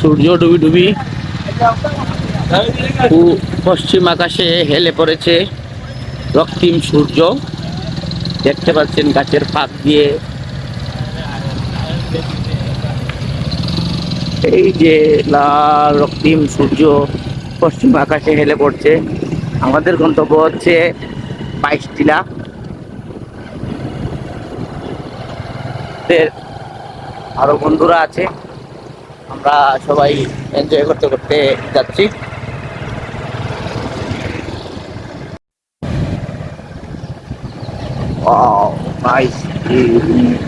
সূর্য ডুবি ডুবি পশ্চিম আকাশে হেলে পড়েছে রক্তিম সূর্য। দেখতে পাচ্ছেন গাছের ফাঁক দিয়ে। এই যে লাল রক্তিম সূর্য পশ্চিম আকাশে হেলে পড়ছে। আমাদের গন্তব্য হচ্ছে বাইশ টিলা আরও বন্ধুরা আছে। আমরা সবাই এনজয় করতে করতে যাচ্ছি Wow, nice view.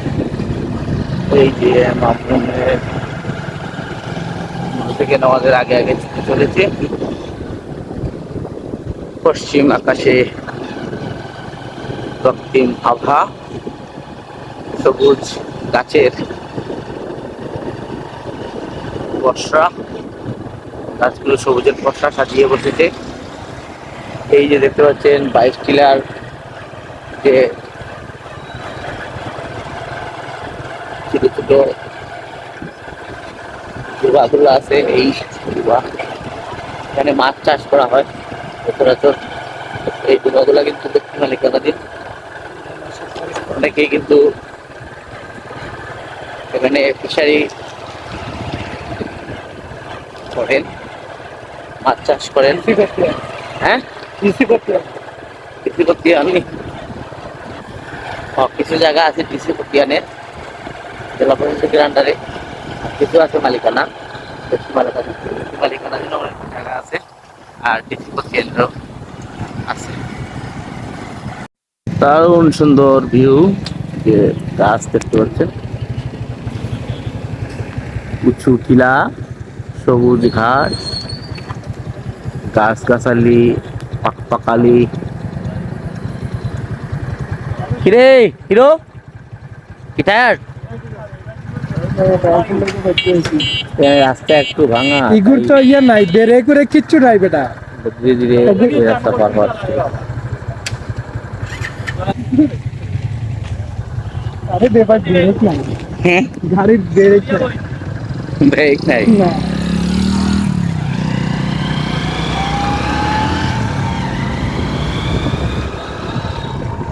মামুনের থেকে আমাদের আগে আগে চলেছে পশ্চিম আকাশে রক্তিম আভা সবুজ গাছের বর্ষা, গাছগুলো সবুজের বর্ষা সাজিয়ে বসেছে। এই যে দেখতে পাচ্ছেন, বাইশ টিলার যে ছোট ছোট ডুবাগুলো আছে, এই ডুবা এখানে মাছ চাষ করা হয় সচরাচর। এই ডুবাগুলো কিন্তু দক্ষিণ মালিকানাধীন অনেকেই কিন্তু এখানে ফিশারি করেন, মাছ চাষ করেন। হ্যাঁ? কৃষি করতে আমি কিছু জায়গা আছে কৃষি প্রক্রিয়ানের জেলা পরিষদের আন্ডারে কিছু আছে মালিকানা। অনেক জায়গা আছে। আর কেন্দ্র আছে। দারুণ সুন্দর ভিউ গাছ দেখতে পাচ্ছেন। উঁচু টিলা। সবুজ ঘাস গাছ গাছালি পাকপাকালি। কিরে হিরো? কি টায়ার রাস্তা একটু ভাঙা। ইগুর তো ইয়ে নাই বেড়ে করে কিচ্ছু নাই বেটা। ধীরে ধীরে এই রাস্তা পার হচ্ছে। আরে ব্যাপার ব্রেক নাই হ্যাঁ? গাড়ির ব্রেক নাই। ব্রেক নাই। না।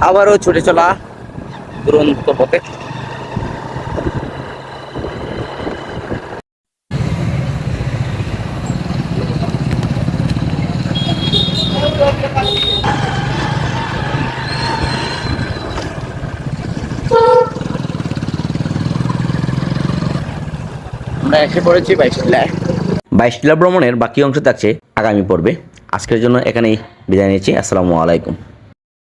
আবারও ছুটে চলা দুরন্ত পথে। আমরা এসে পড়েছি বাইশ টিলায় বাইশ ভ্রমণের বাকি অংশ থাকছে আগামী পর্বে। আজকের জন্য এখানেই বিদায় নিচ্ছি। আসসালামু আলাইকুম।